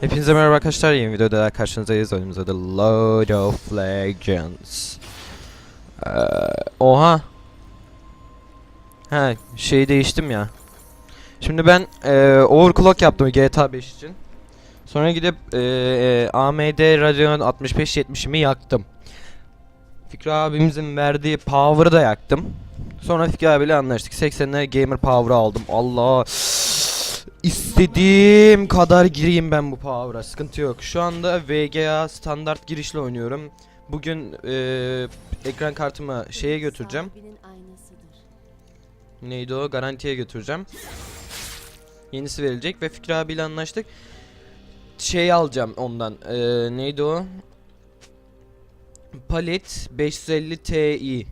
Hepinize merhaba arkadaşlar. Yeni videoda daha karşınızdayız. Oyunumuzda da Lord of Legends. Ee, oha. Ha, şeyi değiştim ya. Şimdi ben e, overclock yaptım GTA 5 için. Sonra gidip e, e, AMD Radeon 6570'imi yaktım. Fikri abimizin verdiği power'ı da yaktım. Sonra Fikri abiyle anlaştık. 80'e gamer power'ı aldım. Allah. İstediğim kadar gireyim ben bu power'a. Sıkıntı yok. Şu anda VGA standart girişle oynuyorum. Bugün eee, ekran kartımı şeye götüreceğim. Neydi o? Garantiye götüreceğim. Yenisi verilecek ve Fikri abiyle anlaştık. Şey alacağım ondan. Eee, neydi o? Palet 550 Ti.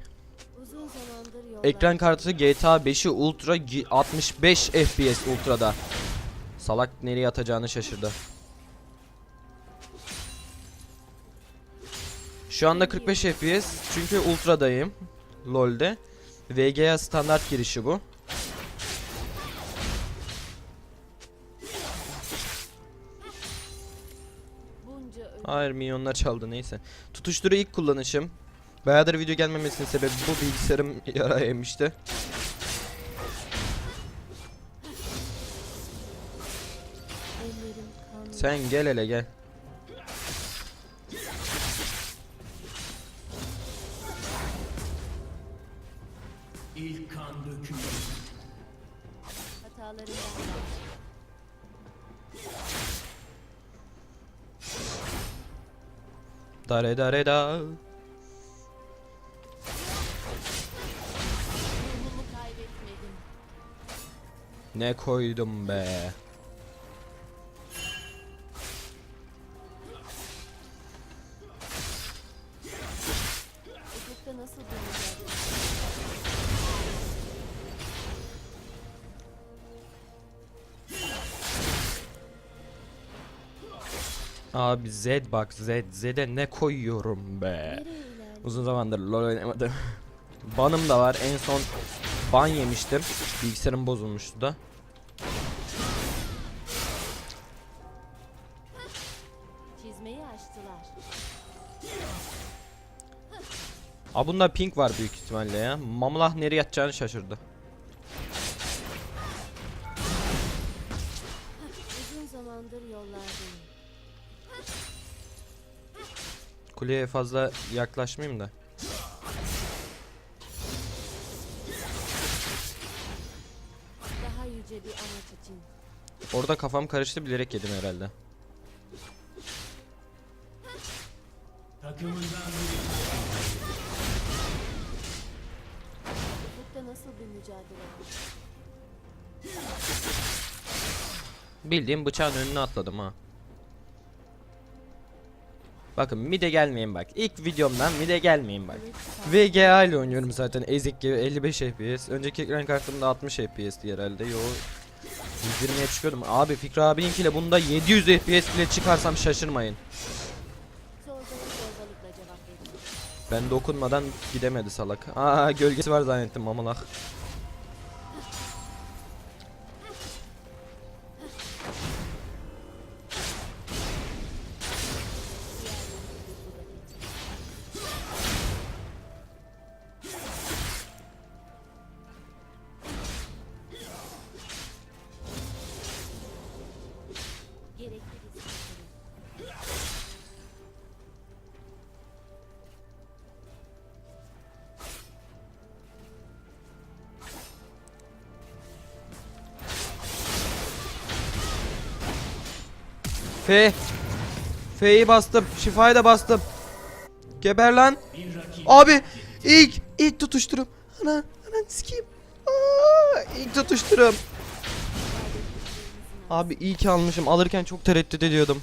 Ekran kartı GTA 5'i Ultra gi- 65 FPS Ultra'da. Salak nereye atacağını şaşırdı. Şu anda 45 FPS çünkü Ultra'dayım. LoL'de. VGA standart girişi bu. Hayır milyonlar çaldı neyse. Tutuşturu ilk kullanışım. Bayağıdır video gelmemesinin sebebi bu bilgisayarım yara yemişti. Sen gel hele gel. İlk kan dökümü. Hatalarımdan ders. Dare dare da. Ne koydum be. Abi Z bak Z Z'de ne koyuyorum be. Uzun zamandır LoL oynamadım. Banım da var. En son ban yemiştim. Bilgisayarım bozulmuştu da. Aa bunda pink var büyük ihtimalle ya. Mamlah nereye yatacağını şaşırdı. Uzun zamandır yollardayım. Kuleye fazla yaklaşmayayım da. Daha yüce bir amaç için. Orada kafam karıştı bilerek yedim herhalde. Takımından Ufukta Bildiğim bıçağın önüne atladım ha. Bakın mide gelmeyin bak. İlk videomdan mide gelmeyin bak. VGA ile oynuyorum zaten ezik gibi 55 FPS. Önceki ekran kartımda 60 FPS'ti herhalde. Yo 120'ye çıkıyordum. Abi Fikri abininkiyle bunda 700 FPS bile çıkarsam şaşırmayın. Ben dokunmadan gidemedi salak. Aa gölgesi var zannettim mamalak. F. F'yi bastım. Şifayı da bastım. Geber lan. Abi ilk ilk tutuşturum. Ana ana sikeyim. Aa, ilk tutuşturum. Abi iyi ki almışım. Alırken çok tereddüt ediyordum.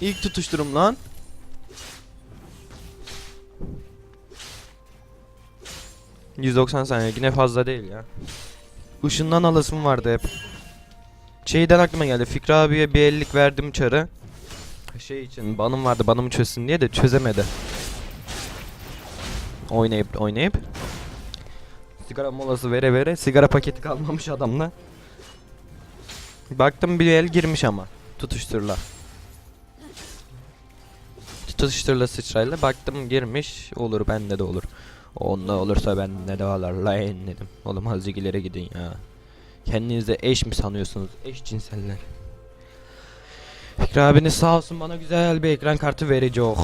İlk tutuşturum lan. ...190 saniye yine fazla değil ya. Işından alasım vardı hep. Şeyden aklıma geldi. Fikri abiye bir ellik verdim çarı. Şey için banım vardı banımı çözsün diye de çözemedi. Oynayıp oynayıp. Sigara molası vere vere sigara paketi kalmamış adamla. Baktım bir el girmiş ama tutuşturla. tutuşturla sıçrayla baktım girmiş olur bende de olur. Onda olursa bende de olur lan dedim. Oğlum ileri gidin ya. Kendinize eş mi sanıyorsunuz? Eş cinseller. Fikri abiniz sağ olsun bana güzel bir ekran kartı verecek.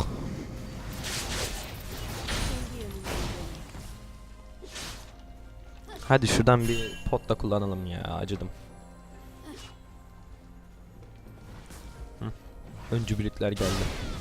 Hadi şuradan bir potla kullanalım ya acıdım. Hı. Öncü birlikler geldi.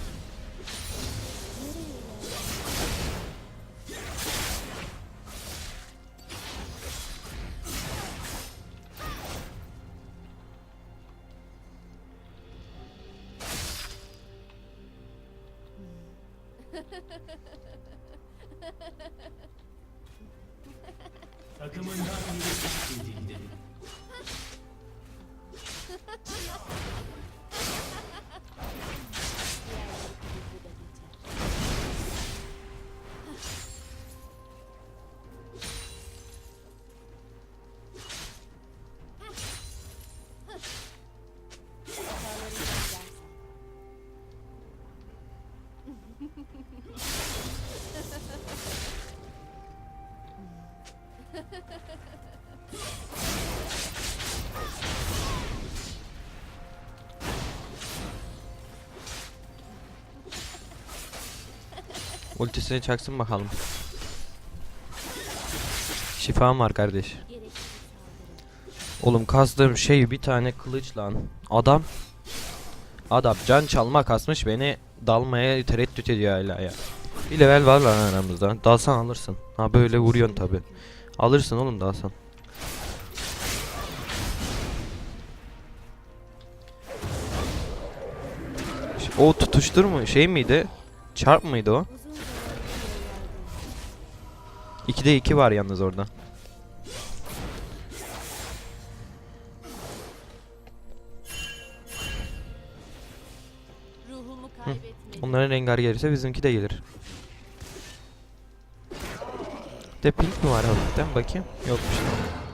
Ultisini çaksın bakalım. Şifam var kardeş. Oğlum kastığım şey bir tane kılıç lan. Adam Adam can çalma kasmış beni dalmaya tereddüt ediyor hala ya. Bir level var lan aramızda. Dalsan alırsın. Ha böyle vuruyorsun tabi. Alırsın oğlum dalsan. O tutuştur mu şey miydi? Çarp mıydı o? Uzun zamandır yollardayım. 2'de 2 var yalnız orada. Onların rengar gelirse bizimki de gelir. De pink mi var hafiften bakayım? Yokmuş. Nereye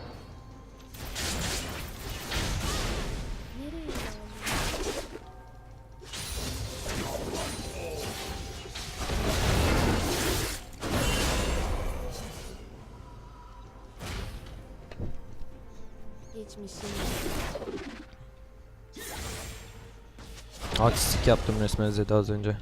yaptım resmen Zed'i az önce.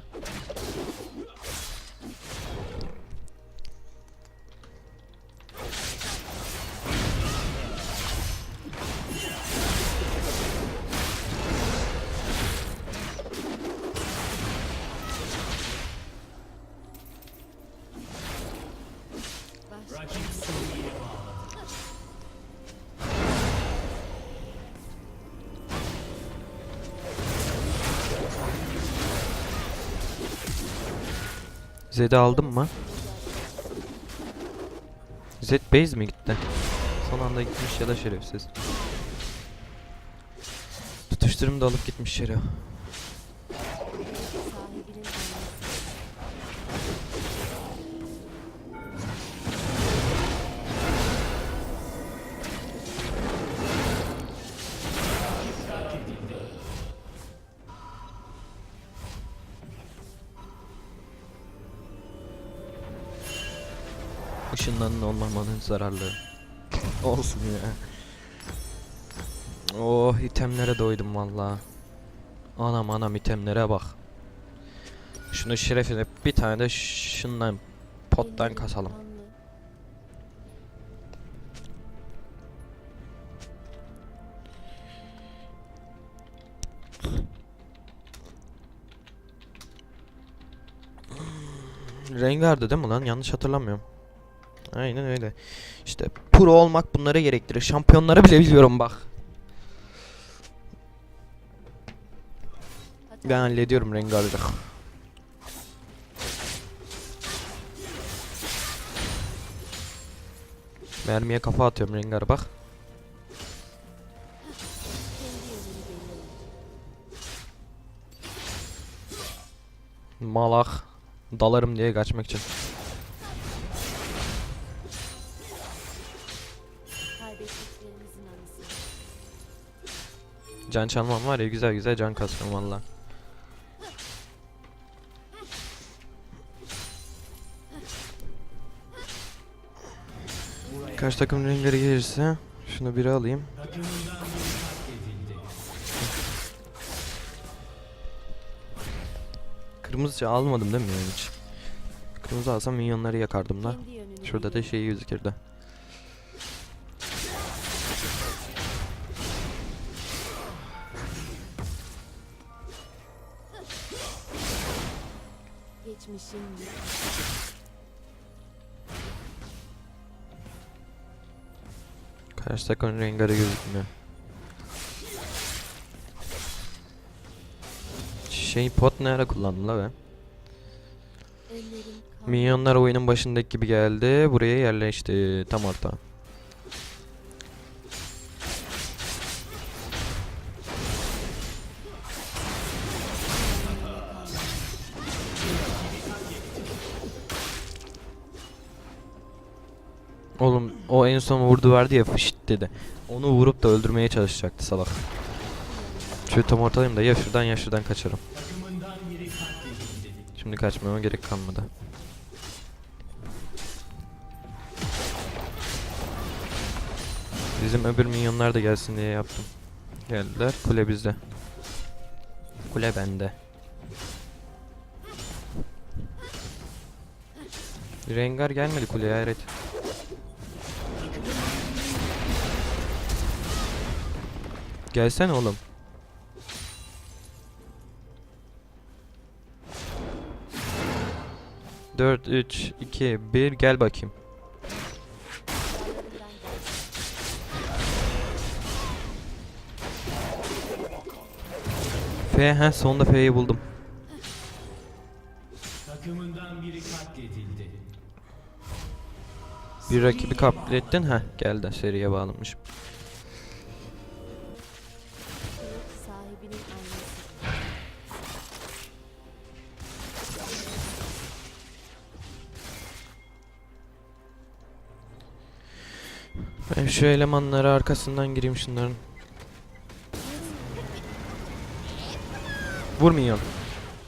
Zed'i aldım mı? Zed base mi gitti? Son anda gitmiş ya da şerefsiz. Tutuşturum da alıp gitmiş şeref. Işınlanın olmamanın zararlı. Olsun ya. Oh itemlere doydum valla. Anam anam itemlere bak. Şunu şerefine bir tane de şundan pottan kasalım. Rengar'dı değil mi lan? Yanlış hatırlamıyorum. Aynen öyle. İşte pro olmak bunları gerektirir. Şampiyonları bile biliyorum bak. Ben hallediyorum Rengar'ı. Mermiye kafa atıyorum Rengar bak. Malak. Dalarım diye kaçmak için. Can çalmam var ya güzel güzel can kasıyorum valla. Kaç takım rengarı gelirse şunu biri alayım. Kırmızı almadım değil mi yani hiç? Kırmızı alsam minyonları yakardım da. Şurada da şey gözükürdü. Takım Rengar'ı gözükmüyor. Şey pot ne ara kullandım la kan. Minyonlar oyunun başındaki gibi geldi. Buraya yerleşti. Tam orta. En son vurdu verdi ya fışt dedi. Onu vurup da öldürmeye çalışacaktı salak. Şöyle tam ortadayım da ya şuradan ya şuradan kaçarım. Şimdi kaçmama gerek kalmadı. Bizim öbür minyonlar da gelsin diye yaptım. Geldiler. Kule bizde. Kule bende. Rengar gelmedi kuleye hayret. Gelsene oğlum. Dört, üç, iki, bir, gel bakayım. F, he sonunda F'yi buldum. Takımından biri katledildi. Bir rakibi kaplettin, ha geldi seriye bağlamış. Şu elemanları arkasından gireyim şunların. Vurmuyor.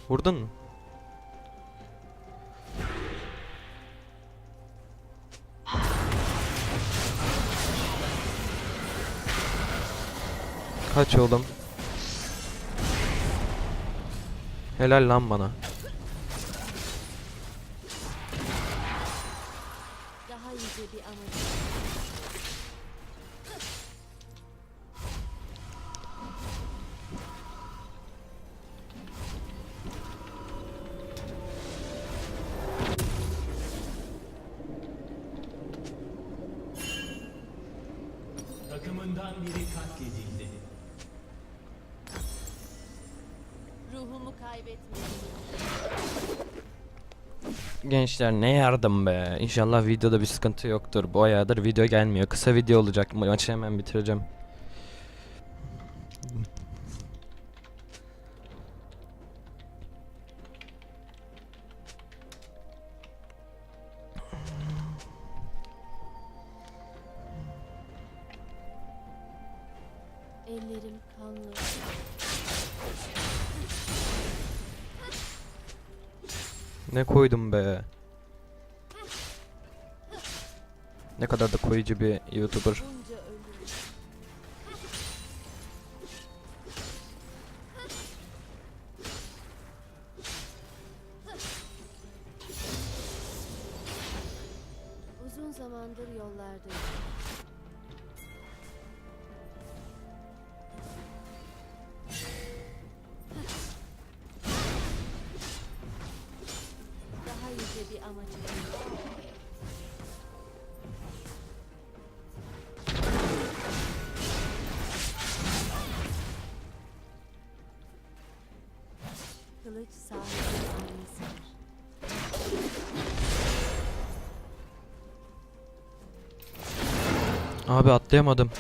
Vurdun mu? Kaç oğlum. Helal lan bana. Daha yüce bir amacı. Gençler ne yardım be. İnşallah videoda bir sıkıntı yoktur. Bayağıdır video gelmiyor. Kısa video olacak. Ma- Maçı hemen bitireceğim. Ellerim kanlı. Ne koydum be. Kadar da koyucu bir YouTuber. Abi atlayamadım.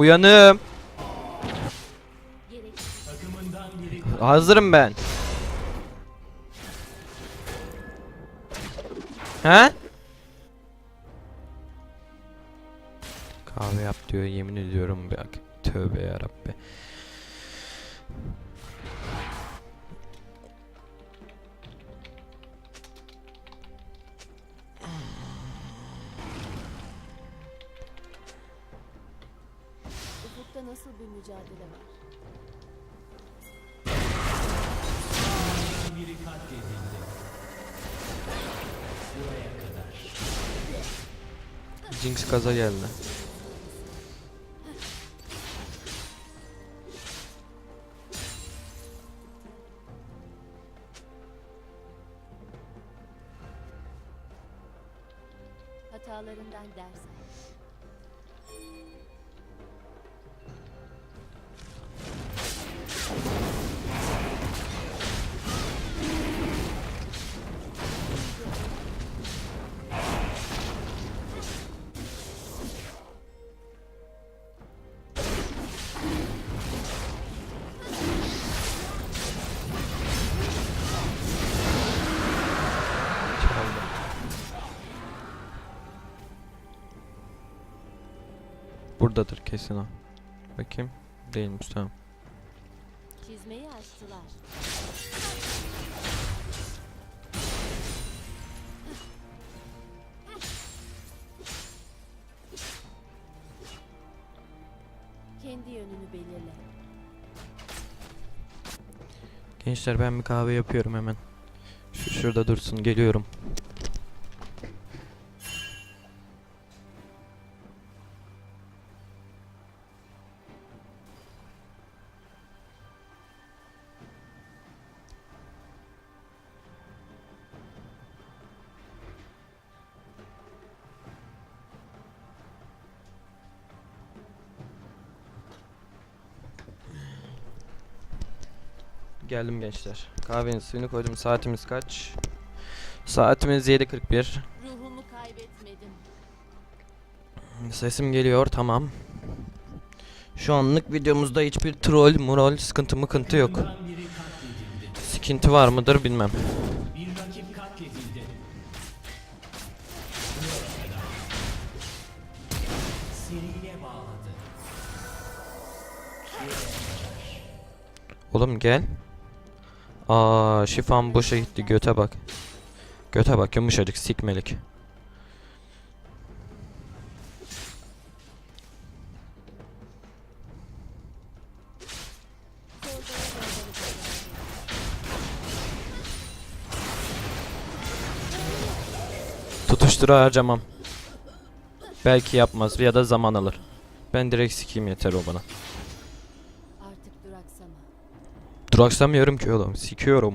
Uyanım. Hazırım ben. He? Kahve yap diyor yemin ediyorum bak. Tövbe yarabbi. Mücadele var? biri katledildi. Buraya kadar. Jinx gaza geldi. Hatalarından ders al. Buradadır kesin o. Bakayım. Değilmiş tamam. Çizmeyi açtılar. Kendi yönünü belirle. Gençler ben bir kahve yapıyorum hemen. Şu şurada dursun geliyorum. Geldim gençler. Kahvenin suyunu koydum. Saatimiz kaç? Saatimiz 7.41. Ruhumu kaybetmedim. Sesim geliyor tamam. Şu anlık videomuzda hiçbir troll, murol, sıkıntı mıkıntı yok. Sıkıntı var mıdır bilmem. Oğlum gel. Aa şifam boşa gitti göte bak. Göte bak yumuşacık sikmelik. Tutuştura harcamam. Belki yapmaz ya da zaman alır. Ben direkt sikeyim yeter o bana. Duraksamıyorum ki oğlum sikiyorum.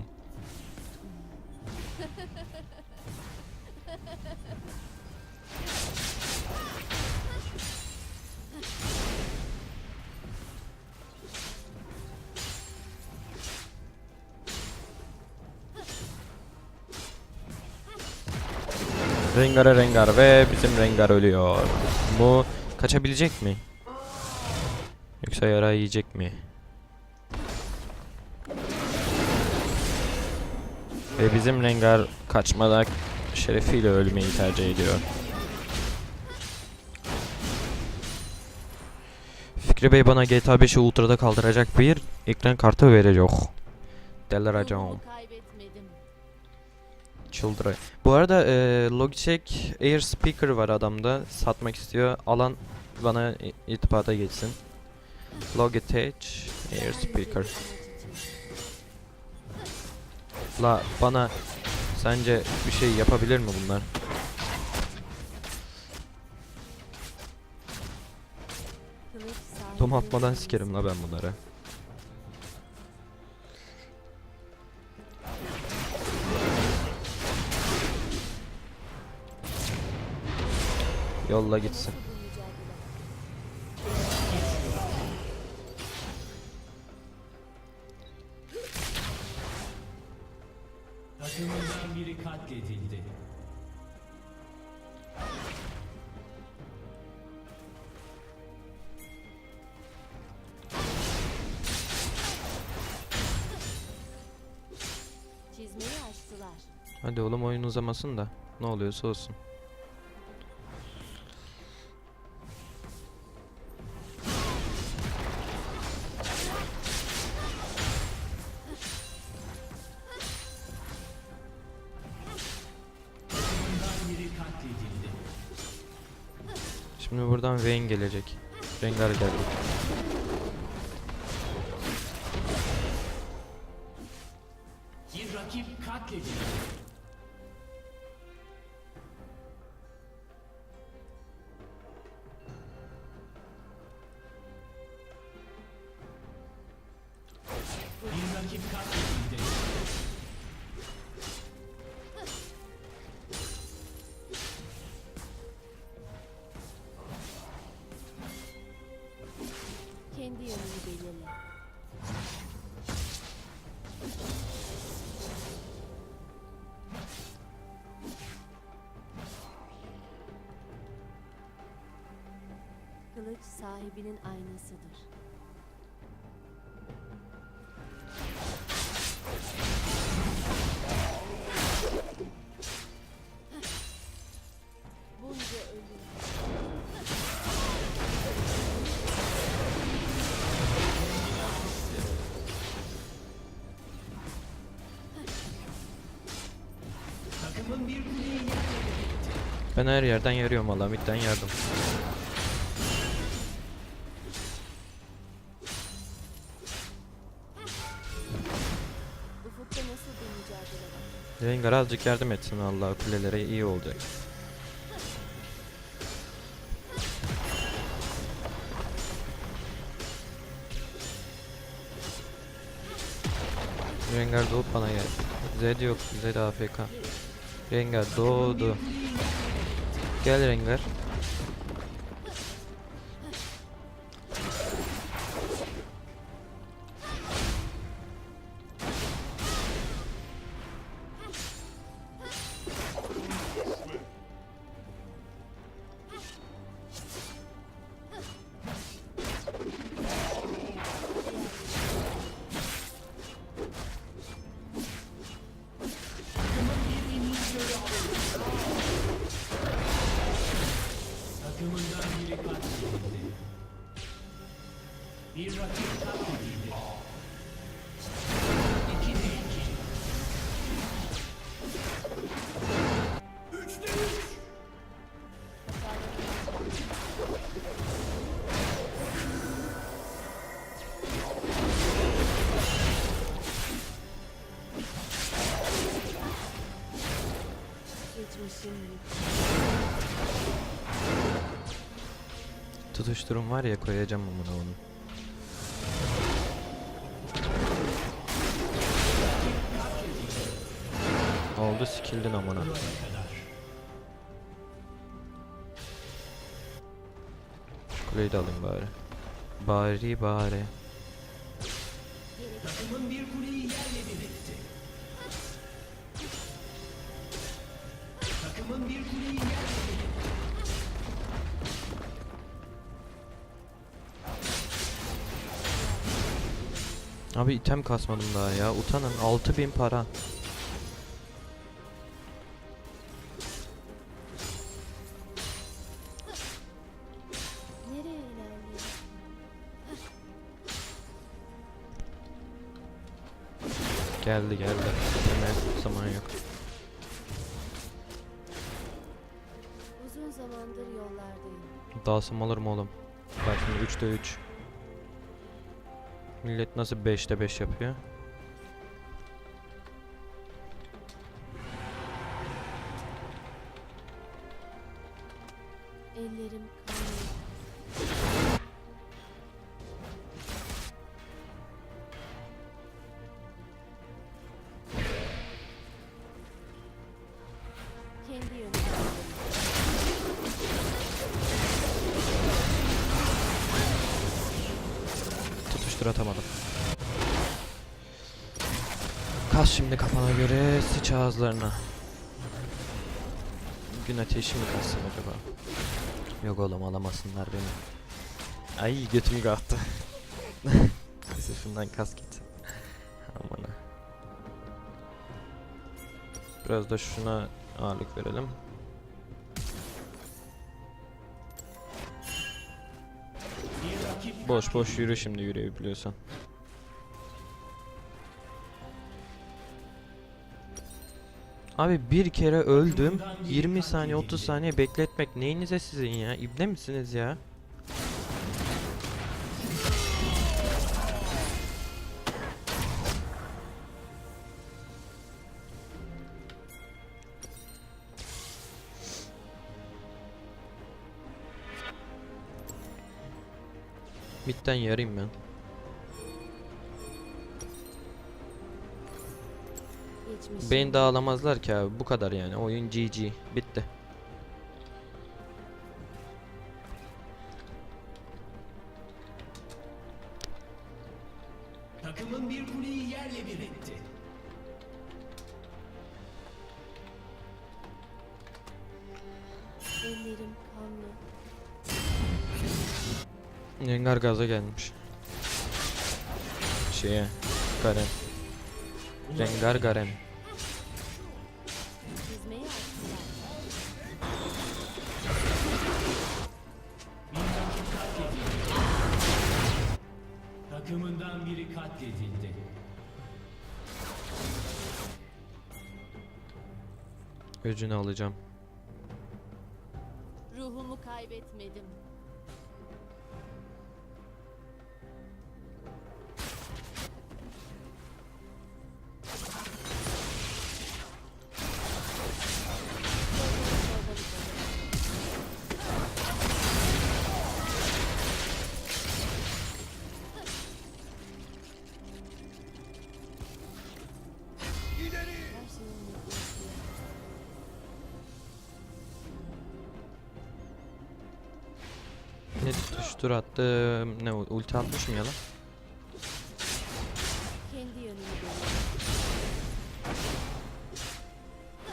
Rengar'a rengar ve bizim rengar ölüyor. Bu kaçabilecek mi? Yoksa yara yiyecek mi? Ve bizim rengar kaçmada şerefiyle ölmeyi tercih ediyor. Fikri Bey bana GTA 5'i Ultra'da kaldıracak bir ekran kartı verecek. Kaybetmedim. Çıldıra. Bu arada e, Logitech Air Speaker var adamda. Satmak istiyor. Alan bana i- irtibata geçsin. Logitech Air Speaker. La bana sence bir şey yapabilir mi bunlar? Tom atmadan sikerim la ben bunları. Yolla gitsin. Hadi oğlum oyun uzamasın da. Ne oluyorsa olsun. Şimdi buradan Vayne gelecek. Rengar geldi. Bir rakip katledildi. Ben her yerden yarıyorum valla midden yardım. Rengar azıcık yardım etsin Allah kulelere iyi olacak. Rengar doğup bana gel. Zed yok. Zed AFK. Rengar doğdu. Gel Rengar. Tutuşturum var ya koyacağım amına onu. Oldu sikildin amına. Kuleyi de alayım bari. Bari bari. Abi item kasmadım daha ya. Utanın 6000 para. Geldi geldi. Hemen zaman yok. Uzun zamandır yollardayım. Dalsım olur mu oğlum? Bak şimdi 3'te 3. Millet nasıl 5'te 5 yapıyor? Ağızlarına. Gün ateşi mi kassın acaba? Yok oğlum alamasınlar beni. Ay götüm kalktı. Neyse şundan kas git. Aman ha. Biraz da şuna ağırlık verelim. Boş boş yürü şimdi yürüyebiliyorsan. Abi bir kere öldüm. 20 saniye 30 saniye bekletmek neyinize sizin ya? İbne misiniz ya? Midden yarayım ben. Beni dağılamazlar ki abi. Bu kadar yani. Oyun GG. Bitti. takımın bir kuleyi yerle bir etti. Ellerim kanlı. Yengar gaza gelmiş. Şeye. Garen. Rengar Garen. Öcünü alacağım. Ruhumu kaybetmedim.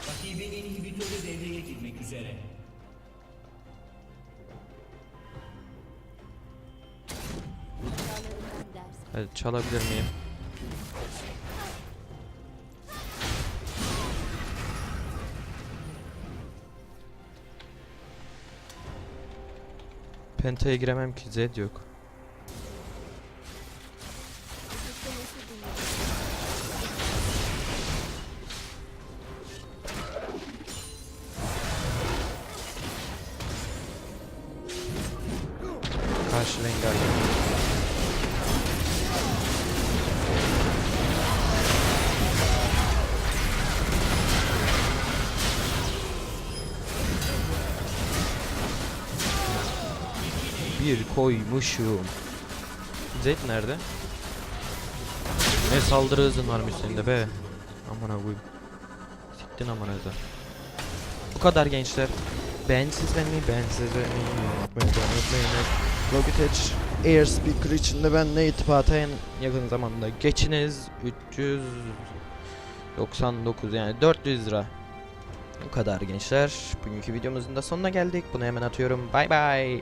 Rakibin inhibitörü devreye girmek üzere. Hatalarımdan ders. Hadi çalabilir miyim? Penta'ya giremem ki Zed yok. Karşı Rengar koymuşum. Zed nerede? Ne saldırı hızın varmış senin be. Amına koyayım. Siktin amına da. Bu kadar gençler. Ben mi? Bensiz ben mi? Unutmayın, unutmayın. Logitech Air Speaker içinde benle irtibata en yakın zamanda geçiniz 399 yani 400 lira. Bu kadar gençler. Bugünkü videomuzun da sonuna geldik. Bunu hemen atıyorum. Bay bay.